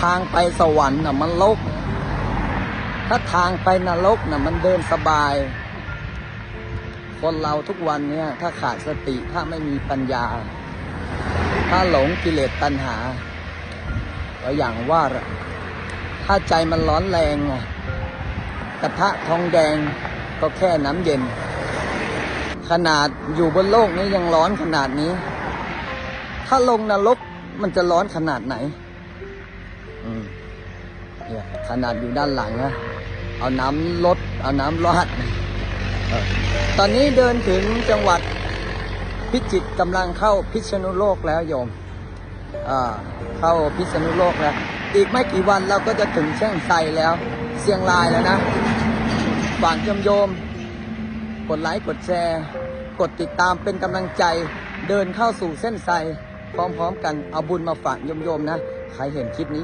ทางไปสวรรค์น่ะมันลก ถ้าทางไปนรกน่ะมันเดินสบาย คนเราทุกวันเนี่ย ถ้าขาดสติถ้าไม่มีปัญญา ถ้าหลงกิเลสตัณหาก็อย่างว่าถ้าใจมันร้อนแรงกระทะทองแดงก็แค่น้ำเย็น ขนาดอยู่บนโลกนี้ยังร้อนขนาดนี้ ถ้าลงนรกมันจะร้อนขนาดไหน เนี่ยขนาดอยู่ด้านหลังนะ เอาน้ำลด เอาน้ำราดอตอนนี้เดินถึงจังหวัดพิจิตรกำลังเข้าพิษณุโลกแล้วโยม เข้าพิษณุโลกแล้ว อีกไม่กี่วันเราก็จะถึงเชียงไซแล้ว เชียงรายแล้วนะ ฝากโยมโยมกดไลค์ กดแชร์ กดติดตามเป็นกำลังใจ เดินเข้าสู่เส้นไซพร้อมๆกันเอาบุญมาฝากโยมๆนะ ใครเห็นคลิปนี้